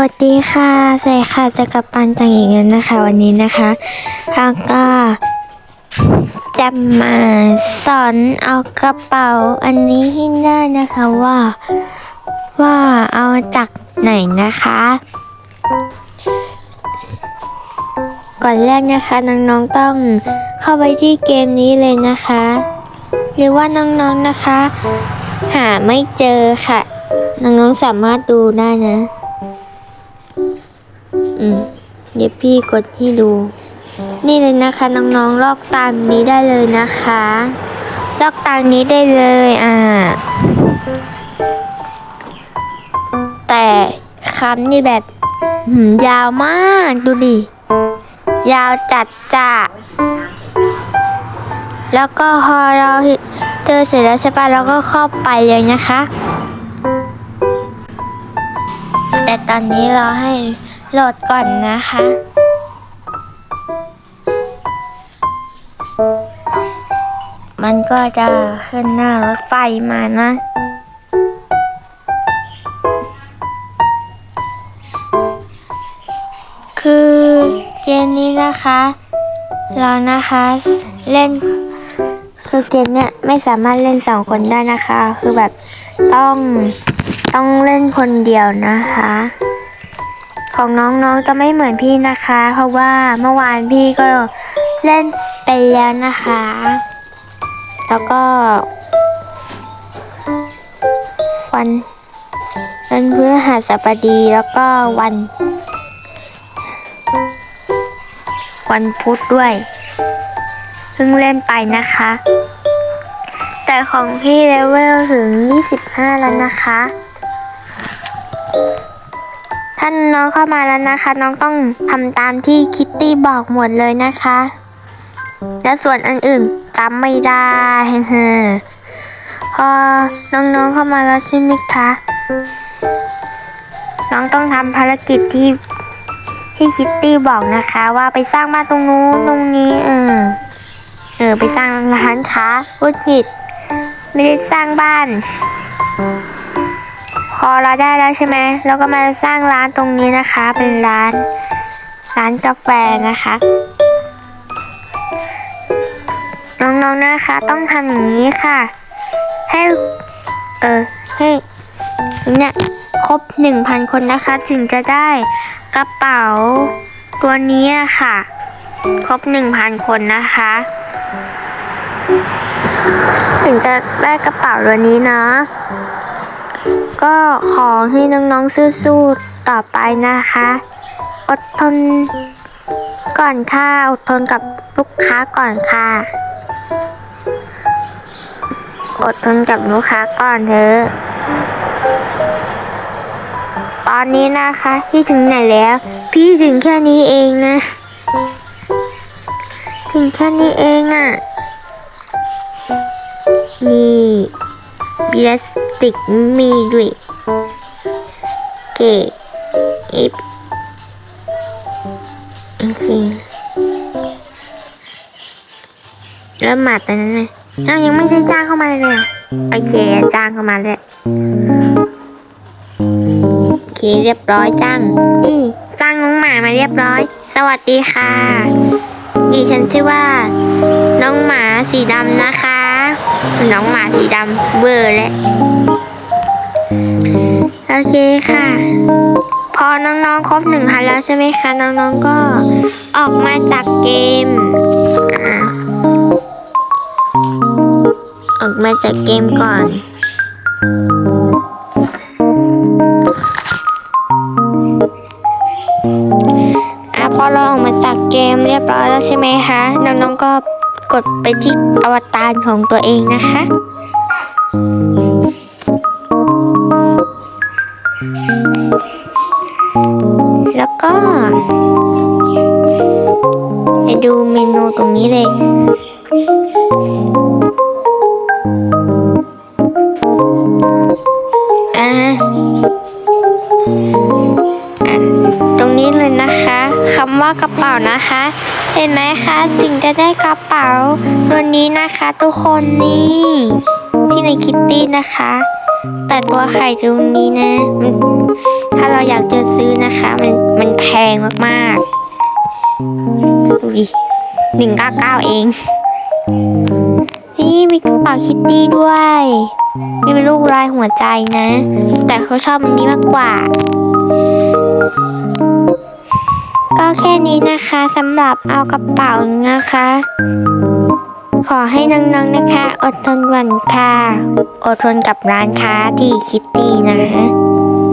วัสดีค่ะสวัสดีค่ะจะกับปันจังอีกแล้วนะคะ วันนี้นะคะเราก็จะมาสอนเอากระเป๋าอันนี้ให้ได้นะคะว่าว่าเอาจากไหนนะคะ ก่อนแรกนะคะน้องๆต้องเข้าไปที่เกมนี้เลยนะคะ หรือว่าน้องๆนะคะ หาไม่เจอค่ะ น้องๆสามารถดูได้นะ อืมเดี๋ยวพี่กดให้ดู นี่เลยนะคะน้องๆลอกตามนี้ได้เลยนะคะ ลอกตามนี้ได้เลยอ่า แต่คำนี่แบบยาวมากดูดิ ยาวจัดจ้ะแล้วก็พอเราเจอเสร็จแล้วใช่ปะเราก็เข้าไปเลยนะคะ แต่ตอนนี้เราให้ โหลดก่อนนะคะ มันก็จะขึ้นหน้ารถไฟมานะ คือเกมนี้นะคะเรานะคะเล่นคือเกมเนี้ยไม่สามารถเล่นสองคนได้นะคะ คือแบบต้องต้องเล่นคนเดียวนะคะ ของน้องๆจะไม่เหมือนพี่นะคะ เพราะว่าเมื่อวานพี่ก็เล่นไปแล้วนะคะ แล้วก็วันวันพฤหัสบดีแล้วก็วัน วันพุธด้วยเพิ่งเล่นไปนะคะ แต่ของพี่เลเวลถึง 25 แล้วนะคะ ท่านน้องเข้ามาแล้วนะคะ น้องต้องทำตามที่คิตตี้บอกหมดเลยนะคะ และส่วนอันอื่นจำไม่ได้เฮ้อพอน้องๆเข้ามาแล้วใช่ไหมคะน้องต้องทำภารกิจที่ที่คิตตี้บอกนะคะว่าไปสร้างบ้านตรงนู้นตรงนี้เออเออไปสร้างร้านค้าพูดผิด ไม่ได้สร้างบ้าน พอเราได้แล้วใช่ไหมเราก็มาสร้างร้านตรงนี้นะคะ เป็นร้าน ร้านกาแฟนะคะ น้องๆนะคะต้องทำอย่างนี้ค่ะ ให้เออให้เนี่ยครบหนึ่งพันคนนะคะ ถึงจะได้กระเป๋าตัวนี้ค่ะ ครบหนึ่งพันคนนะคะ ถึงจะได้กระเป๋าตัวนี้เนาะ ก็ขอให้น้องๆสู้ๆต่อไปนะคะ อดทนก่อนค่ะอดทนกับลูกค้าก่อนค่ะ อดทนกับลูกค้าก่อนเถอะตอนนี้นะคะ พี่ถึงไหนแล้ว พี่ถึงแค่นี้เองนะ ถึงแค่นี้เองอะ่ะนี่บิลส ติกมีด้วยเกเอฟโอเคแล้วหมัดอันนั้นเลยอ้าวยังไม่ได้จ้างเข้ามาเลยอโอเคจ้างเข้ามาเลยโอเคเรียบร้อยจ้างนี่จ้างน้องหมามาเรียบร้อย สวัสดีค่ะดิฉันชื่อว่า น้องหมาสีดำนะคะ น้องหมาสีดำเบอร์และโอเคค่ะ พอน้องๆครบหนึ่งพันแล้วใช่ไหมคะ น้องๆก็ออกมาจากเกมออกมาจากเกมก่อนอพอเราออกมาจากเกมเรียบร้อยแล้วใช่ไหมคะ น้องๆก็ กดไปที่อวตารของตัวเองนะคะ แล้วก็ไปดูเมนูตรงนี้เลยอ่า เลยนะคะคำว่ากระเป๋านะคะ เห็นไหมคะถึงจะได้กระเป๋าตัวนี้นะคะทุกคนนี่ที่ในคิตตี้นะคะ แต่ตัวไข่ตรงนี้นะถ้าเราอยากจะซื้อนะคะ มันมันแพงมากๆดูดิหนึ่งเก้าเก้าเอง นี่มีกระเป๋าคิตตี้ด้วยมีเป็นรูปลายหัวใจนะ แต่เขาชอบอันนี้มากกว่า ก็แค่นี้นะคะสำหรับเอากระเป๋านะคะ ขอให้น้องๆนะคะ อดทนก่อนค่ะ อดทนกับร้านค้าที่คิตตี้นะ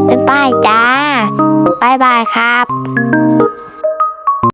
บ๊ายบายจ้าบ๊ายบายครับ